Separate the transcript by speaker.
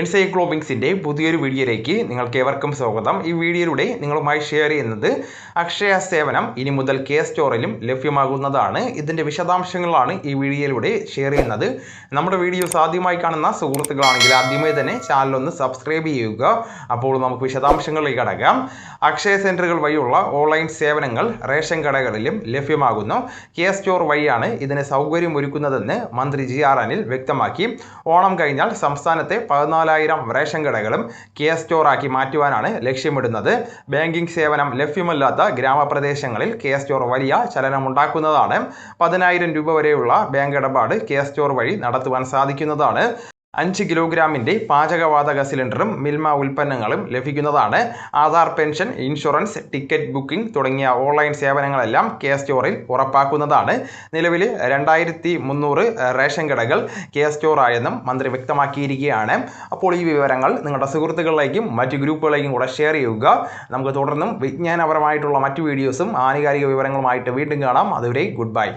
Speaker 1: എൻസൈക്ലോബിങ്സിന്റെ പുതിയൊരു വീഡിയോയിലേക്ക് നിങ്ങൾക്ക് ഏവർക്കും സ്വാഗതം. ഈ വീഡിയോയിലൂടെ നിങ്ങളുമായി ഷെയർ ചെയ്യുന്നത് അക്ഷയ സേവനം ഇനി മുതൽ കെ സ്റ്റോറിലും ലഭ്യമാകുന്നതാണ്. ഇതിന്റെ വിശദാംശങ്ങളാണ് ഈ വീഡിയോയിലൂടെ ഷെയർ ചെയ്യുന്നത്. നമ്മുടെ വീഡിയോസ് ആദ്യമായി കാണുന്ന സുഹൃത്തുക്കളാണെങ്കിൽ ആദ്യമേ തന്നെ ചാനൽ ഒന്ന് സബ്സ്ക്രൈബ് ചെയ്യുക. അപ്പോൾ നമുക്ക് വിശദാംശങ്ങളിലേക്ക് കടക്കാം. അക്ഷയ സെന്ററുകൾ വഴിയുള്ള ഓൺലൈൻ സേവനങ്ങൾ റേഷൻ കടകളിലും ലഭ്യമാകുന്നു. കെ സ്റ്റോർ വഴിയാണ് ഇതിന് സൗകര്യം ഒരുക്കുന്നതെന്ന് മന്ത്രി ജി ആർ അനിൽ വ്യക്തമാക്കി. ഓണം കഴിഞ്ഞാൽ സംസ്ഥാനത്തെ പതിനാലായിരം റേഷൻ കടകളും കെ സ്റ്റോറാക്കി മാറ്റുവാനാണ് ലക്ഷ്യമിടുന്നത്. ബാങ്കിംഗ് സേവനം ലഭ്യമല്ലാത്ത ഗ്രാമപ്രദേശങ്ങളിൽ കെ സ്റ്റോർ വലിയ ചലനമുണ്ടാക്കുന്നതാണ്. പതിനായിരം രൂപ വരെയുള്ള ബാങ്ക് ഇടപാട് കെ സ്റ്റോർ വഴി നടത്തുവാൻ സാധിക്കുന്നതാണ്. അഞ്ച് കിലോഗ്രാമിന്റെ പാചകവാതക സിലിണ്ടറും മിൽമ ഉൽപ്പന്നങ്ങളും ലഭിക്കുന്നതാണ്. Aadhaar pension insurance ticket booking തുടങ്ങിയ ഓൺലൈൻ സേവനങ്ങളെല്ലാം കെ സ്റ്റോറിൽ ഉറപ്പാക്കുന്നതാണ്. നിലവിൽ രണ്ടായിരത്തി മുന്നൂറ് റേഷൻ കടകൾ കെ സ്റ്റോറായെന്നും മന്ത്രി വ്യക്തമാക്കിയിരിക്കുകയാണ്. അപ്പോൾ ഈ വിവരങ്ങൾ നിങ്ങളുടെ സുഹൃത്തുക്കളിലേക്കും മറ്റ് ഗ്രൂപ്പുകളിലേക്കും കൂടെ ഷെയർ ചെയ്യുക. നമുക്ക് തുടർന്നും വിജ്ഞാനപരമായിട്ടുള്ള മറ്റു വീഡിയോസും ആനുകാലിക വിവരങ്ങളുമായിട്ട് വീണ്ടും കാണാം. അതുവരെ ഗുഡ് ബൈ.